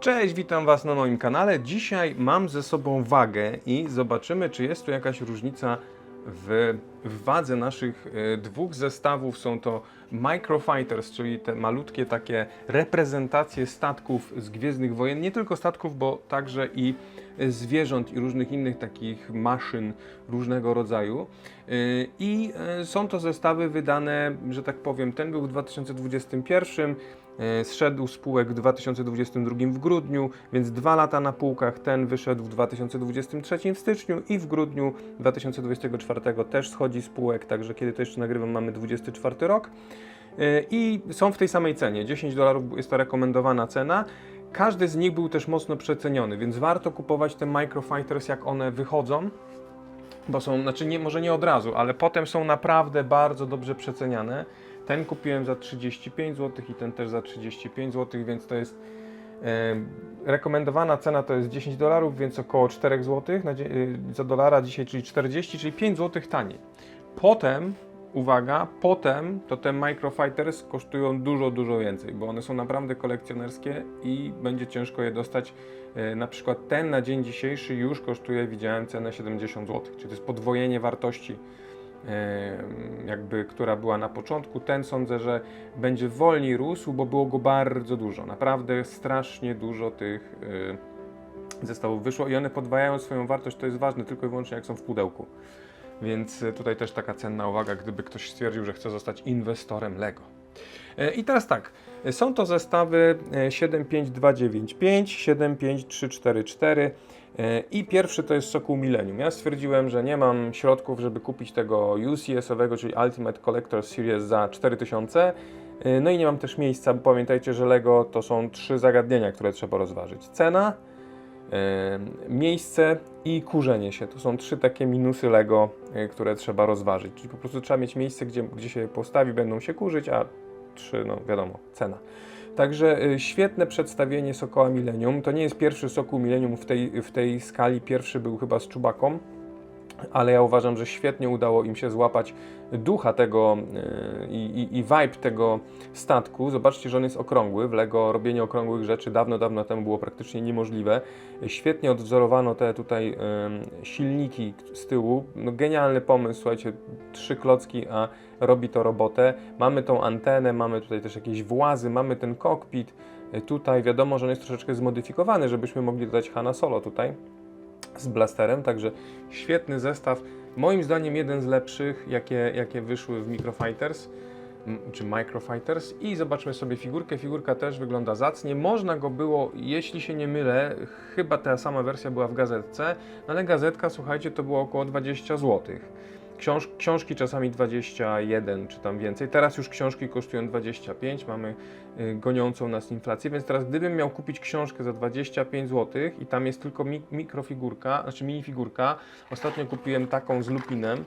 Cześć, witam Was na moim kanale. Dzisiaj mam ze sobą wagę i zobaczymy, czy jest tu jakaś różnica w, w wadze naszych e, dwóch zestawów. Są to Microfighters, czyli te malutkie takie reprezentacje statków z Gwiezdnych Wojen. Nie tylko statków, bo także i zwierząt i różnych innych takich maszyn różnego rodzaju. E, I e, są to zestawy wydane, że tak powiem, ten był w 2021, e, zszedł z półek w 2022 w grudniu, więc dwa lata na półkach. Ten wyszedł w 2023 w styczniu i w grudniu 2024 też schodzi z półek, także kiedy to jeszcze nagrywam, mamy 24 rok. E, I są w tej samej cenie. 10 dolarów jest to rekomendowana cena. Każdy z nich był też mocno przeceniony, więc warto kupować te Microfighters jak one wychodzą bo są, znaczy nie, może nie od razu, ale potem są naprawdę bardzo dobrze przeceniane. Ten kupiłem za 35 zł i ten też za 35 zł, więc to jest rekomendowana cena to jest 10 dolarów, więc około 4 zł y, za dolara dzisiaj, czyli 40, czyli 5 zł taniej. Potem, uwaga, potem to te Microfighters kosztują dużo, dużo więcej, bo one są naprawdę kolekcjonerskie i będzie ciężko je dostać. E, Na przykład ten na dzień dzisiejszy już kosztuje, widziałem cenę 70 zł, czyli to jest podwojenie wartości, jakby, która była na początku. Ten sądzę, że będzie wolniej rósł, bo było go bardzo dużo. Naprawdę strasznie dużo tych e, zestawów wyszło i one podwajają swoją wartość. To jest ważne tylko i wyłącznie jak są w pudełku. Więc e, tutaj też taka cenna uwaga, gdyby ktoś stwierdził, że chce zostać inwestorem Lego. E, I teraz tak, e, są to zestawy e, 75295, 75344 e, i pierwszy to jest Sokół Millennium. Ja stwierdziłem, że nie mam środków, żeby kupić tego UCS-owego, czyli Ultimate Collector Series za 4000. E, No i nie mam też miejsca, bo pamiętajcie, że Lego to są trzy zagadnienia, które trzeba rozważyć. Cena, e, miejsce i kurzenie się. To są trzy takie minusy Lego, e, które trzeba rozważyć. Czyli po prostu trzeba mieć miejsce, gdzie, gdzie się postawi, będą się kurzyć, a trzy, no wiadomo, cena. Także y, świetne przedstawienie Sokoła Millennium. To nie jest pierwszy Sokół Millennium w tej, w tej skali. Pierwszy był chyba z Czubaką, ale ja uważam, że świetnie udało im się złapać ducha tego y, i, i, i vibe tego statku. Zobaczcie, że on jest okrągły. W Lego robienie okrągłych rzeczy dawno, dawno temu było praktycznie niemożliwe. Świetnie odwzorowano te tutaj silniki z tyłu. No, genialny pomysł, słuchajcie, trzy klocki, a robi to robotę. Mamy tą antenę, mamy tutaj też jakieś włazy, mamy ten kokpit. Y, Tutaj wiadomo, że on jest troszeczkę zmodyfikowany, żebyśmy mogli dodać Hanna Solo tutaj z blasterem, także świetny zestaw. Moim zdaniem jeden z lepszych, jakie, jakie wyszły w Microfighters, czy Microfighters. I zobaczmy sobie figurkę. Figurka też wygląda zacnie. Można go było, jeśli się nie mylę, chyba ta sama wersja była w gazetce, no ale gazetka, słuchajcie, to było około 20 zł. Książ, książki czasami 21 czy tam więcej. Teraz już książki kosztują 25, mamy y, goniącą nas inflację, więc teraz gdybym miał kupić książkę za 25 zł i tam jest tylko mi, mikrofigurka, znaczy minifigurka, ostatnio kupiłem taką z lupinem,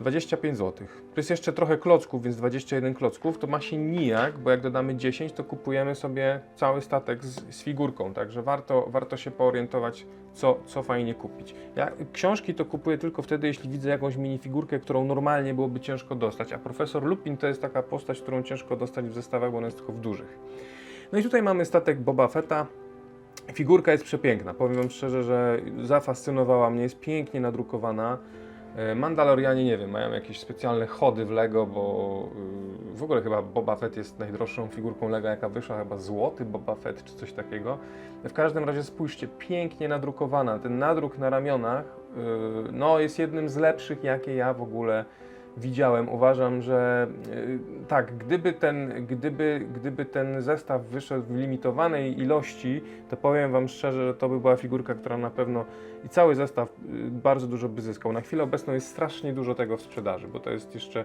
25 zł. To jest jeszcze trochę klocków, więc 21 klocków, to ma się nijak, bo jak dodamy 10, to kupujemy sobie cały statek z, z figurką, także warto, warto się poorientować, co, co fajnie kupić. Ja książki to kupuję tylko wtedy, jeśli widzę jakąś minifigurkę, którą normalnie byłoby ciężko dostać, a profesor Lupin to jest taka postać, którą ciężko dostać w zestawach, bo ona jest tylko w dużych. No i tutaj mamy statek Boba Fetta. Figurka jest przepiękna. Powiem Wam szczerze, że zafascynowała mnie, jest pięknie nadrukowana. E, Mandalorianie, nie wiem, mają jakieś specjalne chody w Lego, bo y, w ogóle chyba Boba Fett jest najdroższą figurką Lego, jaka wyszła, chyba złoty Boba Fett czy coś takiego. W każdym razie spójrzcie, pięknie nadrukowana. Ten nadruk na ramionach y, no, jest jednym z lepszych, jakie ja w ogóle widziałem. Uważam, że y, tak, gdyby ten, gdyby, gdyby ten zestaw wyszedł w limitowanej ilości, to powiem Wam szczerze, że to by była figurka, która na pewno i cały zestaw y, bardzo dużo by zyskał. Na chwilę obecną jest strasznie dużo tego w sprzedaży, bo to jest jeszcze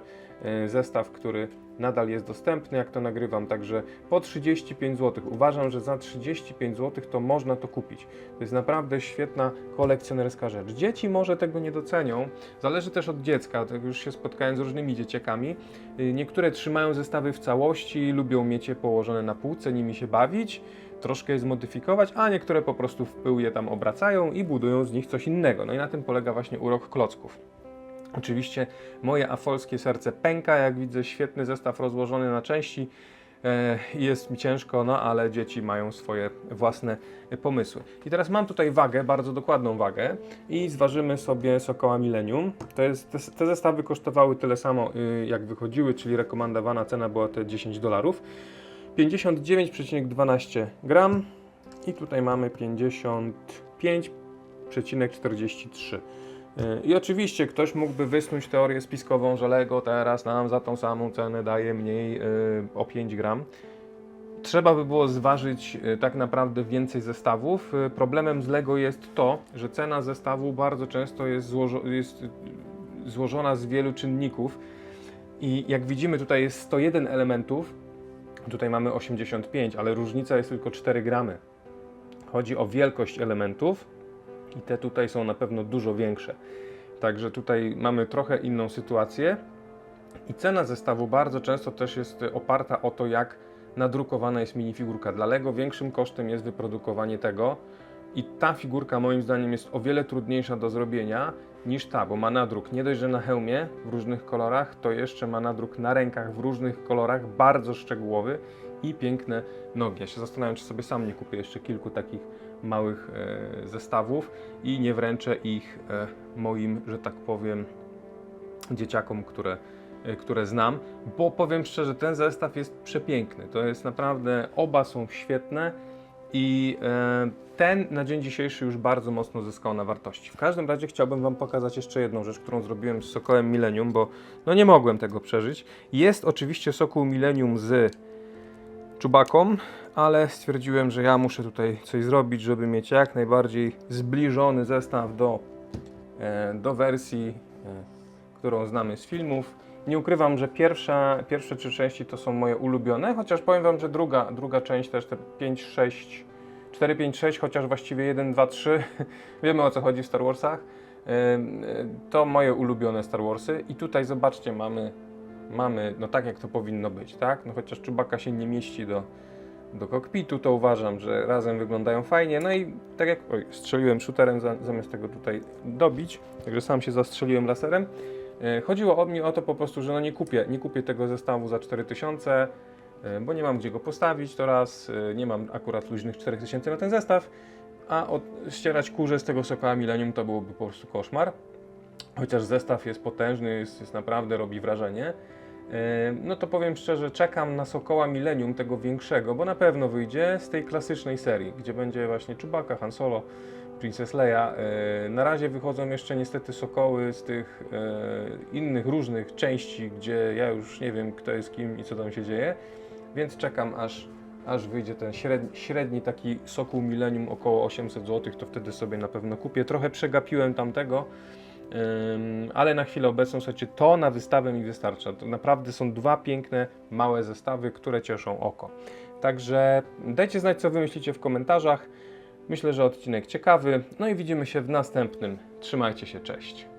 y, zestaw, który nadal jest dostępny, jak to nagrywam, także po 35 zł. Uważam, że za 35 zł to można to kupić. To jest naprawdę świetna kolekcjonerska rzecz. Dzieci może tego nie docenią, zależy też od dziecka, tak już się spotkałem z różnymi dzieciakami. Y, Niektóre trzymają zestawy w całości, lubią mieć je położone na półce, nimi się bawić, troszkę je zmodyfikować, a niektóre po prostu w pył je tam obracają i budują z nich coś innego. No i na tym polega właśnie urok klocków. Oczywiście moje afolskie serce pęka, jak widzę świetny zestaw rozłożony na części. e, jest mi ciężko, no ale dzieci mają swoje własne pomysły. I teraz mam tutaj wagę, bardzo dokładną wagę i zważymy sobie Sokoła Millennium. To jest, te, te zestawy kosztowały tyle samo y, jak wychodziły, czyli rekomendowana cena była te 10 dolarów. 59,12 gram i tutaj mamy 55,43. Y, I oczywiście ktoś mógłby wysnuć teorię spiskową, że Lego teraz nam za tą samą cenę daje mniej y, o 5 gram. Trzeba by było zważyć y, tak naprawdę więcej zestawów. Problemem z Lego jest to, że cena zestawu bardzo często jest, złożo- jest złożona z wielu czynników i jak widzimy tutaj jest 101 elementów, tutaj mamy 85, ale różnica jest tylko 4 gramy. Chodzi o wielkość elementów i te tutaj są na pewno dużo większe. Także tutaj mamy trochę inną sytuację i cena zestawu bardzo często też jest oparta o to, jak nadrukowana jest minifigurka. Dla Lego większym kosztem jest wyprodukowanie tego i ta figurka moim zdaniem jest o wiele trudniejsza do zrobienia niż ta, bo ma nadruk nie dość, że na hełmie w różnych kolorach, to jeszcze ma nadruk na rękach w różnych kolorach, bardzo szczegółowy i piękne nogi. Ja się zastanawiam, czy sobie sam nie kupię jeszcze kilku takich małych e, zestawów i nie wręczę ich e, moim, że tak powiem, dzieciakom, które, e, które znam, bo powiem szczerze, ten zestaw jest przepiękny. To jest naprawdę, oba są świetne i ten na dzień dzisiejszy już bardzo mocno zyskał na wartości. W każdym razie chciałbym Wam pokazać jeszcze jedną rzecz, którą zrobiłem z Sokołem Millennium, bo no nie mogłem tego przeżyć. Jest oczywiście Sokół Millennium z czubaką, ale stwierdziłem, że ja muszę tutaj coś zrobić, żeby mieć jak najbardziej zbliżony zestaw do, e, do wersji, e, którą znamy z filmów. Nie ukrywam, że pierwsza, pierwsze trzy części to są moje ulubione, chociaż powiem Wam, że druga, druga część też te 5, 6, 4, 5, 6, chociaż właściwie 1, 2, 3, wiemy o co chodzi w Star Warsach. E, To moje ulubione Star Warsy i tutaj zobaczcie, mamy, mamy no tak jak to powinno być, tak? No chociaż Czubaka się nie mieści do, do kokpitu, to uważam, że razem wyglądają fajnie. No i tak jak oj, strzeliłem shooterem za, zamiast tego tutaj dobić, także sam się zastrzeliłem laserem. E, Chodziło o mnie o to po prostu, że no nie kupię, nie kupię tego zestawu za 4000, e, bo nie mam gdzie go postawić to raz, e, nie mam akurat luźnych 4000 na ten zestaw, a od, ścierać kurze z tego Sokoła Millennium to byłoby po prostu koszmar. Chociaż zestaw jest potężny, jest, jest naprawdę robi wrażenie. No to powiem szczerze, czekam na Sokoła Millennium, tego większego, bo na pewno wyjdzie z tej klasycznej serii, gdzie będzie właśnie Chewbacca, Han Solo, Princess Leia. E, Na razie wychodzą jeszcze niestety Sokoły z tych e, innych różnych części, gdzie ja już nie wiem kto jest kim i co tam się dzieje, więc czekam aż, aż wyjdzie ten średni, średni taki Sokół Millennium około 800 zł, to wtedy sobie na pewno kupię. Trochę przegapiłem tamtego, ale na chwilę obecną, słuchajcie, to na wystawę mi wystarcza. To naprawdę są dwa piękne, małe zestawy, które cieszą oko. Także dajcie znać, co wy myślicie w komentarzach. Myślę, że odcinek ciekawy. No i widzimy się w następnym. Trzymajcie się, cześć.